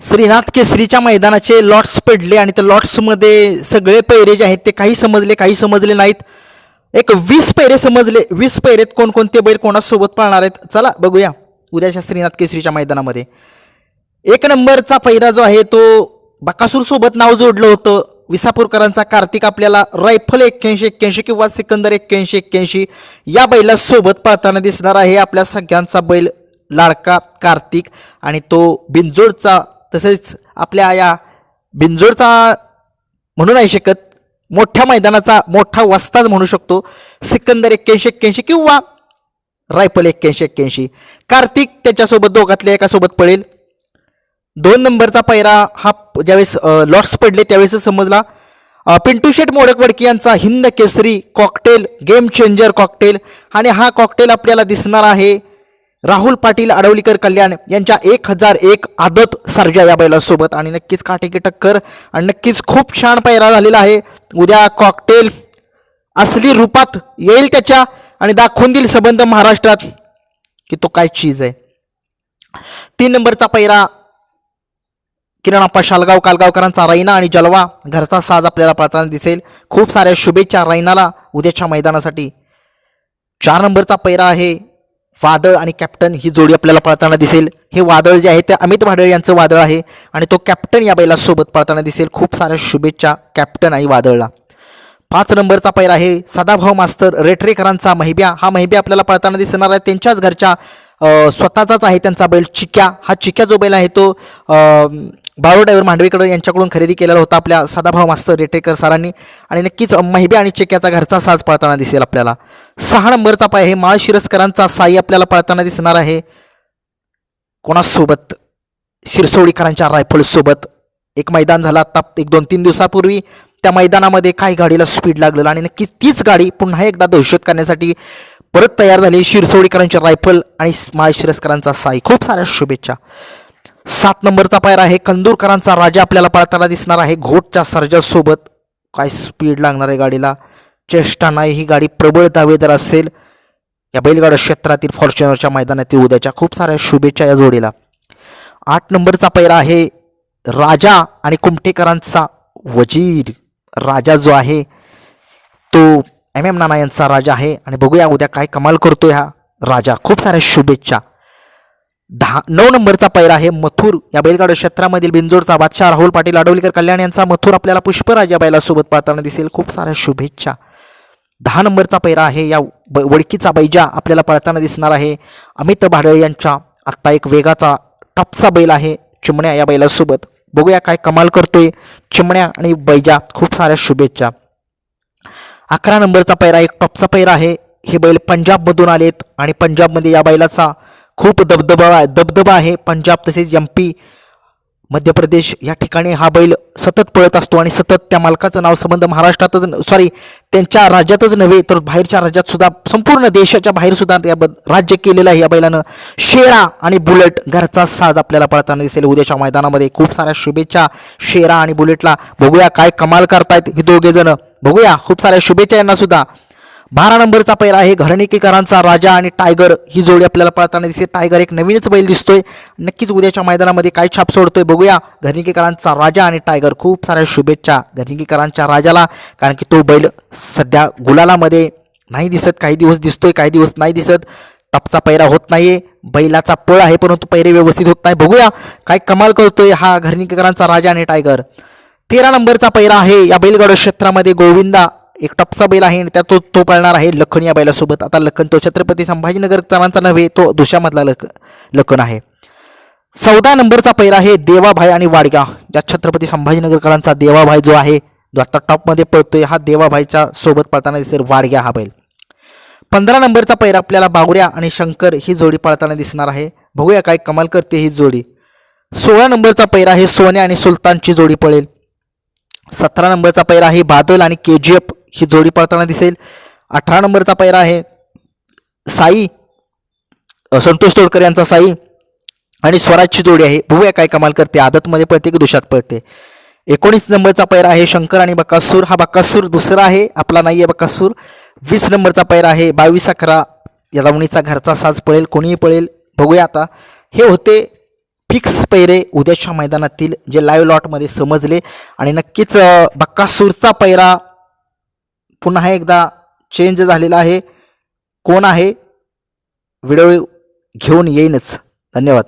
Srinath केसरीच्या मैदानाचे lots पडले आणि त्या लॉट्समध्ये सगळे पैरे जे आहेत ते काही समजले काही समजले नाहीत. एक वीस पैरे समजले. वीस पैरेत कोणकोणते बैल कोणासोबत पाळणार आहेत? चला बघूया. उद्याच्या श्रीनाथ केसरीच्या मैदानामध्ये. एक नंबरचा पैरा जो आहे तो बकासूरसोबत नाव जोडलं होतं. विसापूरकरांचा कार्तिक आपल्याला रायफल एक्क्याऐंशी एक्क्याऐंशी किंवा सिकंदर एक्क्याऐंशी एक्क्याऐंशी या बैला सोबत पाळताना दिसणार आहे आपल्या सगळ्यांचा बैल लाडका कार्तिक आणि तो बिंजोडचा तसेच आपल्या या बिंजोडचा म्हणू नाही शकत मोठ्या मैदानाचा मोठा वस्ताद म्हणू शकतो सिकंदर एक्क्याऐंशी एक्क्याऐंशी किंवा रायफल एक्क्याऐंशी एक्क्याऐंशी. कार्तिक त्याच्यासोबत दोघातल्या एकासोबत पळेल. दोन नंबरचा पैरा हा ज्यावेळेस लॉट्स पडले त्यावेळेस समजला. पिंटू शेट मोडकवडकी यांचा Hind Kesari cocktail game changer cocktail आणि हा कॉकटेल आपल्याला दिसणार आहे. राहुल पाटील अडवलीकर कल्याण यांच्या एक हजार एक आदत सर्जा या बैलासोबत. आणि नक्कीच काटेकी टक्कर आणि नक्कीच खूप छान पैरा झालेला आहे. उद्या कॉकटेल असली रूपात येईल त्याच्या आणि दाखवून देईल संबंध महाराष्ट्रात की तो काय चीज आहे. तीन नंबरचा पैरा किरणाप्पा शालगाव कालगावकरांचा रैना आणि जलवा. घरचा साज आपल्याला पाहताना दिसेल. खूप साऱ्या शुभेच्छा रैनाला उद्याच्या मैदानासाठी. चार नंबरचा पैरा आहे वादळ आणि कॅप्टन ही जोडी आपल्याला पळताना दिसेल. हे वादळ जे आहे ते अमित वादळ यांचं वादळ आहे आणि तो कॅप्टन या बैलासोबत पळताना दिसेल. खूप साऱ्या शुभेच्छा कॅप्टन आणि वादळला. पाच नंबरचा पैर आहे. सदाभाऊ मास्तर रेटरेकरांचा महिब्या. हा महिब्या आपल्याला पळताना दिसणार आहे. त्यांच्याच घरच्या स्वतःचाच आहे त्यांचा बैल चिक्या. हा चिक्या जो बैल आहे तो बाळू ड्रायव्हर मांडवेकर यांच्याकडून खरेदी केलेला होता आपल्या सदाभाऊ मास्तर रेटेकर सरांनी. आणि नक्कीच महिब्या आणि चिक्याचा घरचा साज पळताना दिसेल आपल्याला. सहा नंबरचा पाय आहे. माळ शिरस्करांचा साई आपल्याला पळताना दिसणार आहे. कोणासोबत? शिरसोडीकरांच्या रायफलसोबत. एक मैदान झालं आता एक दोन तीन दिवसापूर्वी. त्या मैदानामध्ये काही गाडीला स्पीड लागलेलं आणि नक्कीच तीच गाडी पुन्हा एकदा दहशत करण्यासाठी परत तयार झाली शिरसोडीकरांची रायफल आणि माळ शिरस्करांचा साई. खूप साऱ्या शुभेच्छा. सात नंबरचा पायर आहे. कंदूरकरांचा राजा आपल्याला पळताना दिसणार आहे. घोटच्या सर्जासोबत काय स्पीड लागणार आहे गाडीला? चेष्टा नाही. ही गाडी प्रबळ दावेदार असेल. या बैलगाडा क्षेत्रातील फॉर्च्युनरच्या मैदानातील उद्याच्या खूप साऱ्या शुभेच्छा या जोडीला. आठ नंबरचा पैरा आहे. राजा आणि कुमटेकरांचा वजीर. राजा जो आहे तो एम एम नाना यांचा राजा आहे. आणि बघूया उद्या काय कमाल करतोय हा राजा. खूप साऱ्या शुभेच्छा. दहा नऊ नंबरचा पैरा आहे मथुर. या बैलगाडा क्षेत्रामधील बिंजोडचा बादशाह राहुल पाटील आडवलीकर कल्याण यांचा मथुर आपल्याला पुष्पराज या बैलासोबत पाहताना दिसेल. खूप साऱ्या शुभेच्छा. दहा नंबरचा पैरा आहे या ब वडकीचा बैजा आपल्याला पळताना दिसणार आहे. अमित भाडळे यांच्या आत्ता एक वेगाचा टपचा बैल आहे चिमण्या या बैलासोबत. बघूया काय कमाल करतोय चिमण्या आणि बैजा. खूप साऱ्या शुभेच्छा. अकरा नंबरचा पैरा एक टॉपचा पैरा आहे. हे बैल पंजाबमधून आलेत आणि पंजाबमध्ये या बैलाचा खूप दबदबा दबदबा आहे. पंजाब तसेच एम पी मध्य प्रदेश या ठिकाणी हा बैल सतत पळत असतो आणि सतत त्या मालकाचं नाव संबंध महाराष्ट्रातच सॉरी त्यांच्या राज्यातच नव्हे तर बाहेरच्या राज्यात सुद्धा संपूर्ण देशाच्या बाहेर सुद्धा या राज्य केलेलं आहे या बैलानं. शेरा आणि बुलेट घरचा साज आपल्याला पळताना दिसेल. उद्याच्या मैदानामध्ये खूप साऱ्या शुभेच्छा शेरा आणि बुलेटला. बघूया काय कमाल करतायत हे दोघे जण बघूया. खूप साऱ्या शुभेच्छा यांना सुद्धा. बारा नंबरचा पैरा आहे घरणिकीकरांचा राजा आणि टायगर ही जोडी आपल्याला पळताना दिसते. टायगर एक नवीनच बैल दिसतोय. नक्कीच उद्याच्या मैदानामध्ये काय छाप सोडतोय बघूया. घरणीकेकरांचा राजा आणि टायगर खूप साऱ्या शुभेच्छा घरणीकेकरांच्या राजाला. कारण की तो बैल सध्या गुलालामध्ये नाही दिसत. काही दिवस दिसतोय काही दिवस नाही दिसत. टपचा पैरा होत नाहीये. बैलाचा पळ आहे परंतु पैरे व्यवस्थित होत नाही. बघूया. काय कमाल करतोय हा घरणिकीकरांचा राजा आणि टायगर तेरा नंबरचा पैरा आहे. या बैलगाड क्षेत्रामध्ये गोविंदा एक टपचा बैल आहे आणि त्या तो तो पळणार आहे लखन या बैलासोबत. आता लखन तो छत्रपती संभाजीनगर संभाजीनगरकरांचा नव्हे तो दुशामधला लख लखन आहे. चौदा नंबरचा पैरा आहे देवाभाई आणि वाडगा. ज्या छत्रपती संभाजीनगरकरांचा देवाभाई जो आहे जो आता टॉपमध्ये पळतोय हा देवाभाईच्या सोबत पळताना दिसेल वाडग्या हा बैल. पंधरा नंबरचा पैरा आपल्याला बागुऱ्या आणि शंकर ही जोडी पळताना दिसणार आहे. बघूया काय कमाल करते ही जोडी. सोळा नंबरचा पैरा आहे सोन्या आणि सुलतानची जोडी पळेल. सतरा नंबरचा पैरा आहे बादल आणि के जी एफ ही जोडी पळताना दिसेल. अठरा नंबरचा पैरा आहे साई संतोष तोडकर यांचा साई आणि स्वराजची जोडी आहे. बघूया काय कमाल करते. आदतमध्ये पळते की दुशात पळते. एकोणीस नंबरचा पैरा आहे शंकर आणि बकासूर. हा बकासूर दुसरा आहे. आपला नाही आहे बकासूर. वीस नंबरचा पैरा आहे बावीस अकरा. या लावणीचा घरचा साज पळेल कोणीही पळेल. बघूया आता. हे होते फिक्स पैरे उद्याच्या मैदानातील जे लाईव्ह लॉटमध्ये समजले. आणि नक्कीच बक्कासूरचा पैरा पुन्हा एकदा चेंज झालेला आहे. कोण आहे? व्हिडिओ घेऊन येईनच. धन्यवाद.